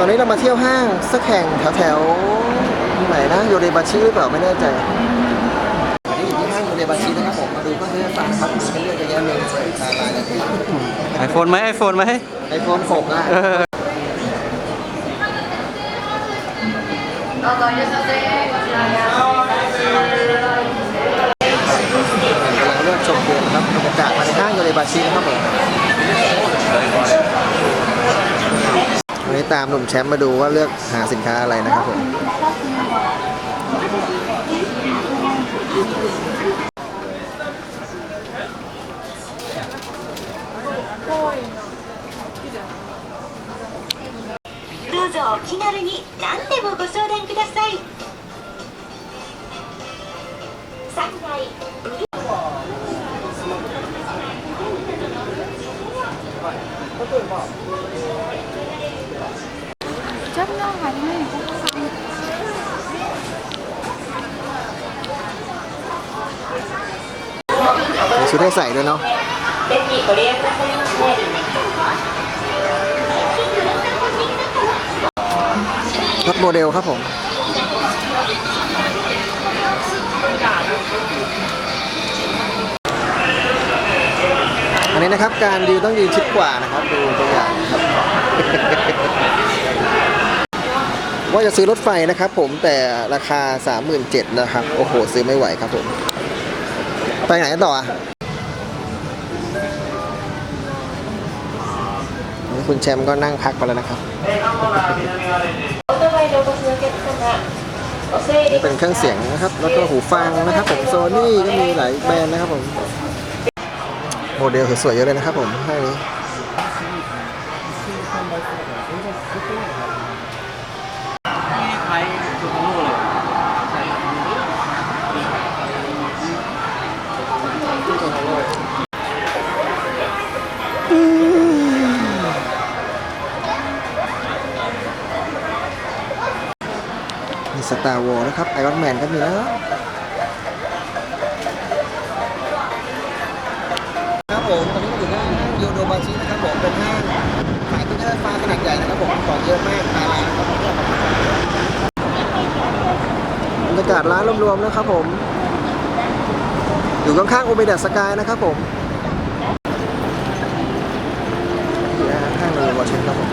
ตอนนี้เรามาเที่ยวห้างสักแห่งแถวแถวๆไหนนะโยเดบาชิหรือเปล่าไม่แน่ใจอันนี้อยู่ที่ห้างโยเดบาชินะครับผมมาดูเครื่องเล่นฟังครับมีให้เลือกเยอะแยะเลยหลายรายละเอียดไอโฟนไหมไอโฟนไหมไอโฟน6อะเออกำลังเลือกชมเกมนะครับบรรยากาศมาในห้างโยเดบาชินะครับผมวันนี้ ตามหนุ่มแชมป์มาดูว่าเลือกหาสินค้าอะไรนะครับผม どうぞお気軽に何でもご相談ください3階 짬뽕 아니면 볶 음. 술 회사에 되 나? เป็นอีกเรียกว่าเป็นแม่ดีรถโมเดลครับผม อันนี้นะครับการดูต้องยืนชิดกว่านะครับ ดูตัวอย่างครับ ว่าจะซื้อรถไฟนะครับผมแต่ราคา 37,000นะครับ โอ้โห ซื้อไม่ไหวครับผม ไปไหนต่ออะคุณแชมป์ก็นั่งพักไปแล้วนะครับ นี่เป็นเครื่องเสียงนะครับ แล้วก็หูฟังนะครับผมโซนี่ก็มีหลายแบรนด์นะครับผม โมเดลสวยๆเยอะเลยนะครับผมห้างนี้ ใช้ตัวโน่เลยมีสตาร์วอลนะครับไอรอนแมนก็มีแล้วครับผมตอนนี้อยู่หน้าห้างโยโดบาชินะครับผมเป็นห้างขายตู้เสื้อฟ้าขนาดใหญ่นะครับผมของเยอะมากตาร้านครับบรรยากาศร้านรวมๆนะครับผม อยู่ข้างๆโอเมดาสกายนะครับผมอยู่หน้าห้างโยโดบาชิครับผม